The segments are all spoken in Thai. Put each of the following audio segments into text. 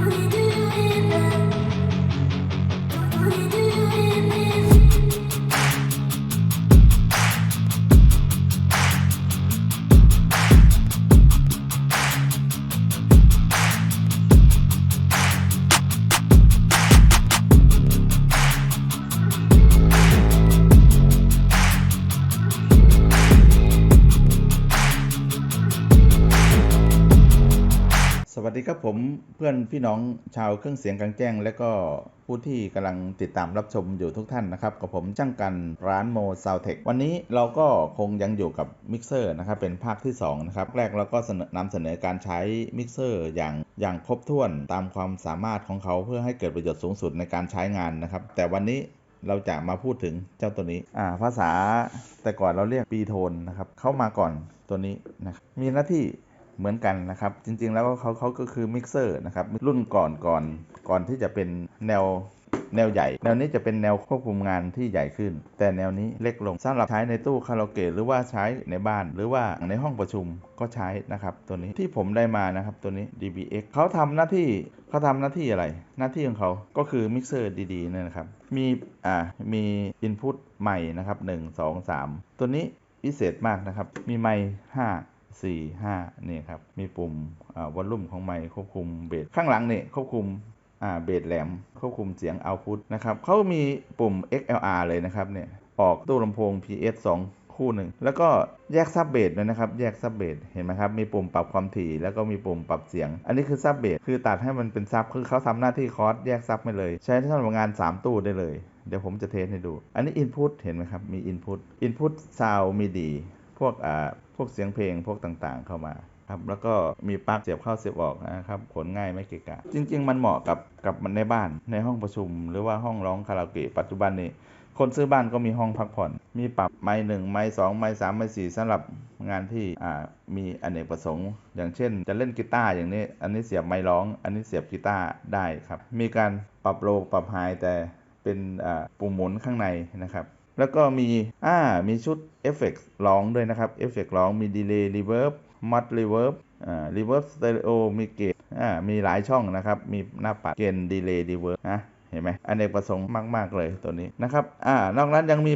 สวั ดีครับผมเพื่อนพี่น้องชาวเครื่องเสียงกลางแจ้ง และก็ผู้ที่กำลังติดตามรับชมอยู่ทุกท่านนะครับกับผมจ้างกันร้านโมซาวเทควันนี้เราก็คงยังอยู่กับมิกเซอร์นะครับเป็นภาคที่2นะครับแรกเราก็เสนอนำเสนอการใช้มิกเซอร์อย่างอย่างครบถ้วนตามความสามารถของเขาเพื่อให้เกิดประโยชน์สูงสุดในการใช้งานนะครับ แต่วันนี้เราจะมาพูดถึงเจ้าตัวนี้อ่าภาษาแต่ก่อนเราเรียกปีโทนนะครับเข้ามาก่อนตัวนี้นะครับมีหน้าที่ เหมือนกันนะครับ จริงๆแล้วเขาเขาก็คือมิกเซอร์นะครับ รุ่นก่อนก่อนก่อนที่จะเป็นแนวแนวใหญ่ แนวนี้จะเป็นแนวควบคุมงานที่ใหญ่ขึ้น แต่แนวนี้เล็กลงสำหรับใช้ในตู้คาราโอเกะหรือว่าใช้ในบ้าน หรือว่าในห้องประชุมก็ใช้นะครับ ตัวนี้ที่ผมได้มานะครับตัวนี้ DBX เขาทำหน้าที่เขาทำหน้าที่อะไร หน้าที่ของเขาก็คือมิกเซอร์ดีๆเนี่ยนะครับ มีอ่ามีอินพุตใหม่นะครับ 1 2 3 ตัวนี้พิเศษมากนะครับ มีไมค์5 สี่ห้านี่ครับมีปุ่มวอลลุ่มของไมค์ควบคุมเบสข้างหลังนี่ควบคุมเบสแหลมควบคุมเสียงเอาพุตนะครับเขามีปุ่ม XLR เลยนะครับเนี่ยออกตู้ลำโพง PS 2คู่หนึ่งแล้วก็แยกซับเบสเลยนะครับ แยกซับเบสเห็นไหมครับ มีปุ่มปรับความถี่ แล้วก็มีปุ่มปรับเสียง อันนี้คือซับเบสคือตัดให้มันเป็นซับคือเขาทำหน้าที่คอร์สแยกซับไปเลย ใช้สำหรับงาน 3 ตู้ได้เลย เดี๋ยวผมจะเทสให้ดู อันนี้ Input เห็นไหมครับ มี Input Input Sound มีดี พวกอ่าพวกเสียงเพลงพวกต่างๆ เข้ามาครับแล้วก็มีปลั๊กเสียบเข้าเสียบออกนะครับขนง่ายไม่เกะกะ จริง ๆ มันเหมาะกับกับมันในบ้านในห้องประชุม หรือว่าห้องร้องคาราโอเกะปัจจุบันนี้ คนซื้อบ้านก็มีห้องพักผ่อน มีปรับไม้หนึ่งไม้สองไม้สามไม้สี่สำหรับงานที่อ่ามีอเนกประสงค์ อย่างเช่น จะเล่นกีตาร์อย่างนี้ อันนี้เสียบไม้ร้อง อันนี้เสียบกีตาร์ได้ครับ มีการปรับโลปรับไฮแต่เป็นอ่าปุ่มหมุนข้างในนะครับ แล้วก็มีอ่ามีชุดเอฟเฟกต์ร้องด้วยนะครับเอฟเฟกต์ร้องมีดีเลย์รีเวิร์บมัดรีเวิร์บอ่ารีเวิร์บสเตอริโอมีเกตอ่ามีหลายช่องนะครับ มีหน้าปัดเกณฑ์ดีเลย์รีเวิร์บนะเห็นไหมอันเนกประสงค์มาก ๆ เลยตัวนี้นะครับอ่านอกนั้นยังมี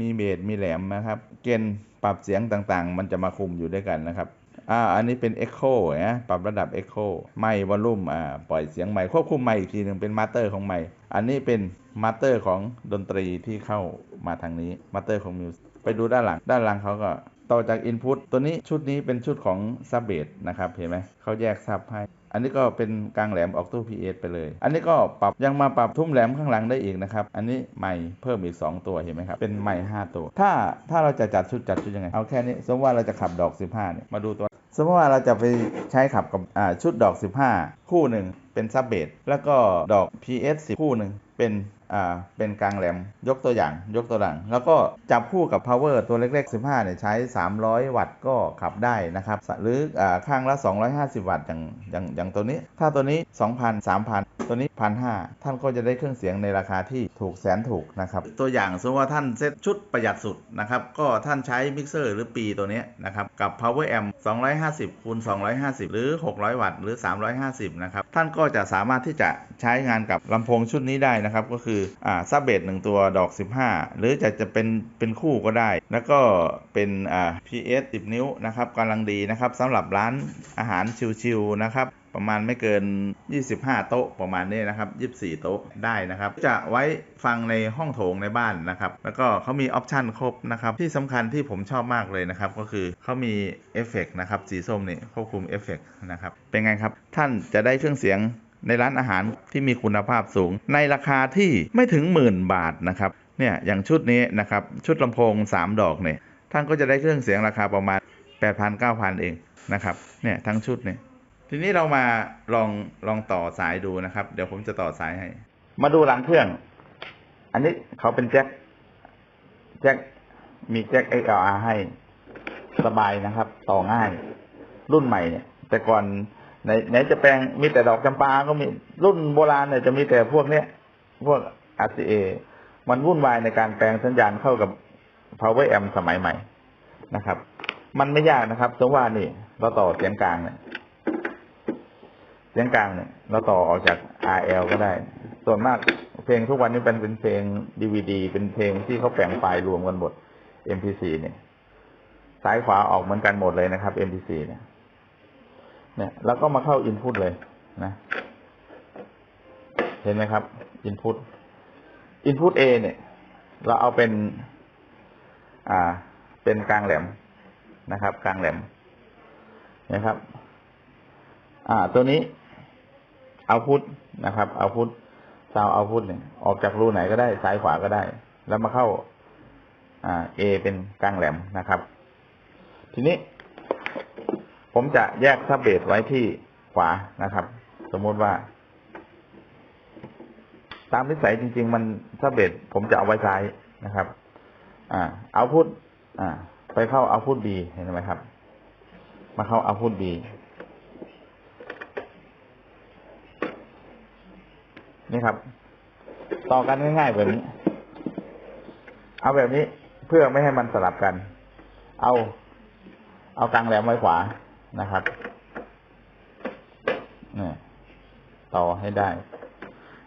มีเบสมีแหลมนะครับ เกณฑ์ปรับเสียงต่างๆ มันจะมาคุมอยู่ด้วยกันนะครับ อ่าอันนี้เป็น Echo นะปรับระดับ Echo ไมค์วอลลุ่มอ่าปล่อยเสียงไมค์ควบคุมไมค์อีกทีหนึ่งเป็นมาสเตอร์ของไมค์อันนี้เป็นมาสเตอร์ของดนตรีที่เข้ามาทางนี้มาสเตอร์ของมิวสิกไปดูด้านหลัง ด้านหลังเขาก็ต่อจาก Input ตัวนี้ชุดนี้เป็นชุดของซับเบสนะครับเห็นไหมเขาแยกซับให้ อันนี้ก็เป็นกลางแหลมออกตู้ PS ไปเลย อันนี้ก็ปรับยังมาปรับทุ่มแหลมข้างหลังได้อีกนะครับ อันนี้ไมค์เพิ่มอีก 2 ตัวเห็นไหมครับ เป็นไมค์5ตัว ถ้าถ้าเราจะจัดชุดจัดชุดยังไง เอาแค่นี้ สมมติว่าเราจะขับดอก 15เนี่ยมาดูตัว สมมติว่าเราจะไปใช้ขับกับชุดดอก 15 คู่หนึ่ง เป็นซับเบสแล้วก็ดอก PS 10 คู่หนึ่งเป็นอ่าเป็นกลางแหลมยกตัวอย่างยกตัวอย่าง แล้วก็จับคู่กับ power ตัวเล็ก ๆ 15เนี่ยใช้ 300 วัตต์ก็ขับได้นะครับหรืออ่าข้างละ 250 วัตต์อย่างอย่างอย่างตัวนี้ ถ้าตัวนี้ 2,000 3,000 ตัวนี้ 1,500 ท่านก็จะได้เครื่องเสียงในราคาที่ถูกแสนถูกนะครับ ตัวอย่างสมมติว่าท่านเซตชุดประหยัดสุดนะครับ ก็ท่านใช้มิกเซอร์หรือปีตัวเนี้ยนะครับกับ power amp 250คูณ250 หรือ 600 วัตต์หรือ 350 นะครับ ท่านก็จะสามารถที่จะใช้งานกับลำโพงชุดนี้ได้นะครับ ก็คืออ่าซับเบสหนึ่งตัวดอก 15 หรือจะจะเป็นเป็นคู่ก็ได้ แล้วก็เป็นอ่า PS 10 นิ้วนะครับกำลังดีนะครับสำหรับร้านอาหารชิวๆนะครับ ประมาณไม่เกิน 25 โต๊ะประมาณนี้นะครับ24 โต๊ะได้นะครับ จะไว้ฟังในห้องโถงในบ้านนะครับ แล้วก็เขามีออปชันครบนะครับ ที่สำคัญที่ผมชอบมากเลยนะครับ ก็คือเขามีเอฟเฟกนะครับ สีส้มนี่ควบคุมเอฟเฟกนะครับ เป็นไงครับ ท่านจะได้เครื่องเสียงในร้านอาหารที่มีคุณภาพสูง ในราคาที่ไม่ถึงหมื่นบาทนะครับ เนี่ยอย่างชุดนี้นะครับ ชุดลำโพง 3 ดอกเนี่ยท่านก็จะได้เครื่องเสียงราคาประมาณ 8,000 9,000 เองนะครับ เนี่ยทั้งชุดเนี่ย ทีนี้เรามาลองลองต่อสายดูนะครับ เดี๋ยวผมจะต่อสายให้ มาดูหลังเครื่อง อันนี้เขาเป็นแจ็คแจ็คมีแจ็ค XLR ให้สบายนะครับ ต่อง่าย รุ่นใหม่เนี่ย แต่ก่อนไหนไหนจะแปลงมีแต่ดอกจำปาก็มีรุ่นโบราณเนี่ยจะมีแต่พวกเนี้ยพวก RCA มันวุ่นวายในการแปลงสัญญาณเข้ากับ power amp สมัยใหม่นะครับ มันไม่ยากนะครับสมว่านี่ เราต่อเสียงกลางเนี่ย สียงกลางเนี่ยเราต่อออกจาก RL ก็ได้ ส่วนมากเพลงทุกวันนี้เป็นเป็นเพลง DVD เป็นเพลงที่เขาแปลงไฟล์รวมกันหมด MP4 เนี่ยซ้ายขวาออกเหมือนกันหมดเลยนะครับ MP4 เนี่ย เนี่ย แล้วก็มาเข้า Input เลยนะ เห็นไหมครับ Input Input A เนี่ย เราเอาเป็น อ่า เป็นกลางแหลมนะครับ กลางแหลมนะครับ อ่า ตัวนี้ เอาพุทนะครับเอาพุทซาวเอาพุทเนี่ย ออกจากรูไหนก็ได้ซ้ายขวาก็ได้ แล้วมาเข้า อ่า A เป็นกลางแหลมนะครับ ทีนี้ ผมจะแยกซับเบสไว้ที่ขวานะครับ สมมติว่า ตามนิสัยจริง ๆ มันซับเบสผมจะเอาไว้ซ้ายนะครับ อ่า เอาพุทอ่า ไปเข้าเอาพุทบีเห็นไหมครับ มาเข้าเอาพุทบี นี่ครับ ต่อกันง่ายๆแบบนี้ เอาแบบนี้เพื่อไม่ให้มันสลับกัน เอา เอากลางแหลมไว้ขวานะครับเนี่ยต่อให้ได้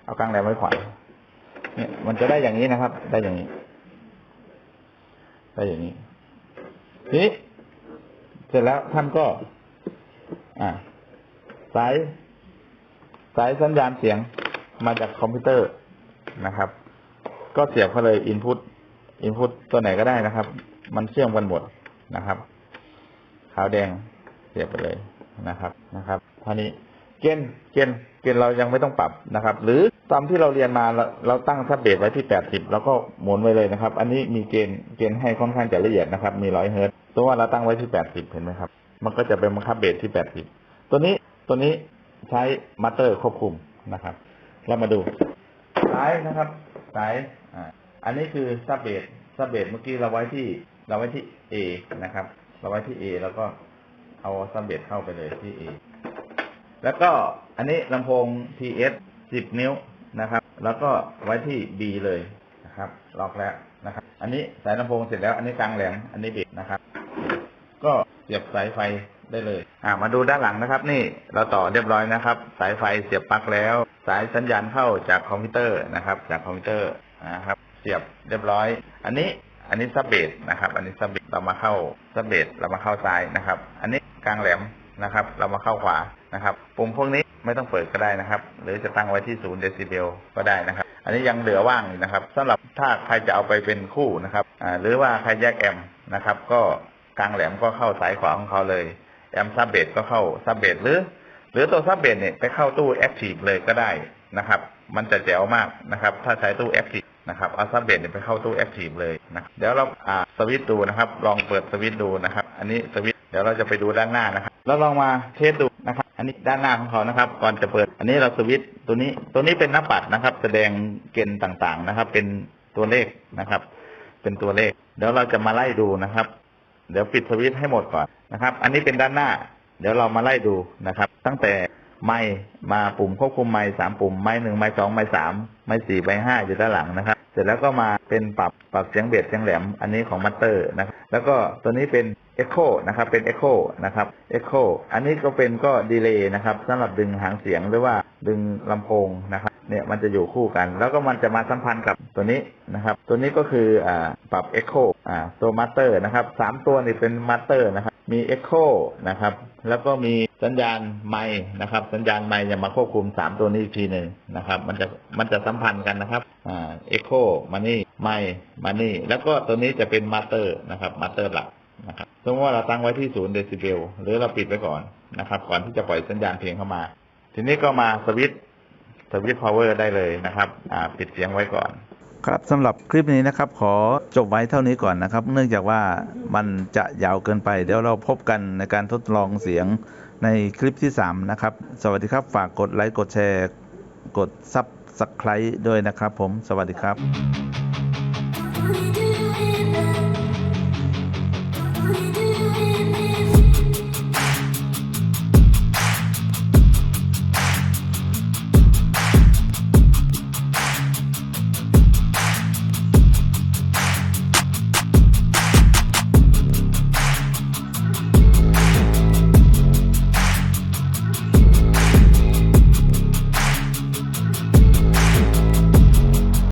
เอากลางแหลมไว้ขวาเนี่ยมันจะได้อย่างนี้นะครับ ได้อย่างนี้ ได้อย่างนี้ทีนี้เสร็จแล้วท่านก็ อ่าสายสายสัญญาณเสียง มาจากคอมพิวเตอร์นะครับ ก็เสียบเข้าเลย input input ตัวไหนก็ได้นะครับ มันเชื่อมกันหมดนะครับ ขาวแดงเสียบไปเลยนะครับนะครับท่านี้เกณฑ์เกณฑ์เกณฑ์เรายังไม่ต้องปรับนะครับ หรือตามที่เราเรียนมาเราเราตั้งซับเบสไว้ที่แปดสิบแล้วก็หมุนไว้เลยนะครับ อันนี้มีเกณฑ์เกณฑ์ให้ค่อนข้างจะละเอียดนะครับ มีร้อยเฮิร์ตตัวว่าเราตั้งไว้ที่แปดสิบเห็นไหมครับ มันก็จะเป็นบังคับเบสที่แปดสิบตัวนี้ตัวนี้ใช้มัตเตอร์ควบคุมนะครับ เรามาดูสายนะครับสายอ่าอันนี้คือซับเบสซับเบสเมื่อกี้เราไว้ที่ เราไว้ที่ A นะครับ เราไว้ที่ A แล้วก็เอาซับเบสเข้าไปเลยที่ A แล้วก็อันนี้ลำโพง TS 10 นิ้วนะครับ แล้วก็ไว้ที่ B เลยนะครับล็อกแล้วนะครับ อันนี้สายลำโพงเสร็จแล้ว อันนี้กลางแหลม อันนี้เบสนะครับ ก็เสียบสายไฟ ได้เลย อ่า มาดูด้านหลังนะครับ นี่เราต่อเรียบร้อยนะครับ สายไฟเสียบปลั๊กแล้ว สายสัญญาณเข้าจากคอมพิวเตอร์นะครับ จากคอมพิวเตอร์นะครับ เสียบเรียบร้อย อันนี้อันนี้ซับเบสนะครับ อันนี้ซับเบสเรามาเข้าซับเบสเรามาเข้าซ้ายนะครับ อันนี้กลางแหลมนะครับ เรามาเข้าขวานะครับ ปุ่มพวกนี้ไม่ต้องเปิดก็ได้นะครับ หรือจะตั้งไว้ที่ศูนย์เดซิเบลก็ได้นะครับ อันนี้ยังเหลือว่างนะครับสำหรับถ้าใครจะเอาไปเป็นคู่นะครับอ่าหรือว่าใครแยกแอมนะครับ ก็กลางแหลมก็เข้าสายขวาของเขาเลย แอมซับเบสก็เข้าซับเบสหรือ หรือตัวซับเบสเนี่ยไปเข้าตู้แอคทีฟเลยก็ได้นะครับ มันจะแจ๋วมากนะครับ ถ้าใช้ตู้แอคทีฟนะครับเอาซับเบสเนี่ยไปเข้าตู้แอคทีฟเลยนะเดี๋ยวเราอ่าสวิตดูนะครับ ลองเปิดสวิตดูนะครับ อันนี้สวิตเดี๋ยวเราจะไปดูด้านหน้านะครับแล้วลองมาเทสดูนะครับ อันนี้ด้านหน้าของเขานะครับ ก่อนจะเปิด อันนี้เราสวิตตัวนี้ตัวนี้เป็นหน้าปัดนะครับ แสดงเกณฑ์ต่างๆนะครับ เป็นตัวเลขนะครับ เป็นตัวเลข เดี๋ยวเราจะมาไล่ดูนะครับ เดี๋ยวปิดสวิตช์ให้หมดก่อนนะครับ อันนี้เป็นด้านหน้า เดี๋ยวเรามาไล่ดูนะครับ ตั้งแต่ ไม้มาปุ่มควบคุมไม้สามปุ่มไม้หนึ่งไม้สองไม้สามไม้สี่ไม้ห้าอยู่ด้านหลังนะครับ เสร็จแล้วก็มาเป็นปรับปรับเสียงเบสเสียงแหลม อันนี้ของมัตเตอร์นะครับ แล้วก็ตัวนี้เป็น Echo นะครับ เป็น Echo นะครับ Echo อันนี้ก็เป็นก็ดีเลย์นะครับสำหรับดึงหางเสียงหรือว่าดึงลำโพงนะครับ เนี่ยมันจะอยู่คู่กัน แล้วก็มันจะมาสัมพันธ์กับตัวนี้นะครับ ตัวนี้ก็คืออ่าปรับ Echo อ่าตัวมัตเตอร์นะครับสามตัวนี่เป็นมัตเตอร์นะครับ มี Echo นะครับ แล้วก็มี สัญญาณไมค์นะครับ สัญญาณไมค์จะมาควบคุมสามตัวนี้อีกทีหนึ่งนะครับ มันจะมันจะสัมพันธ์กันนะครับอ่า Echo มานี่ไมค์มานี่แล้วก็ตัวนี้จะเป็นมัตเตอร์นะครับมัตเตอร์หลักนะครับสมมติว่าเราตั้งไว้ที่ศูนย์เดซิเบลหรือเราปิดไว้ก่อนนะครับ ก่อนที่จะปล่อยสัญญาณเพลงเข้ามา ทีนี้ก็มาสวิตสวิตพาวเวอร์ได้เลยนะครับ อ่า ปิดเสียงไว้ก่อน ครับสำหรับคลิปนี้นะครับขอจบไว้เท่านี้ก่อนนะครับ เนื่องจากว่ามันจะยาวเกินไปเดี๋ยวเราพบกันในการทดลองเสียงในคลิปที่ 3 นะครับ สวัสดีครับฝากกดไลค์กดแชร์ กดซับสไครต์ด้วยนะครับผมสวัสดีครับ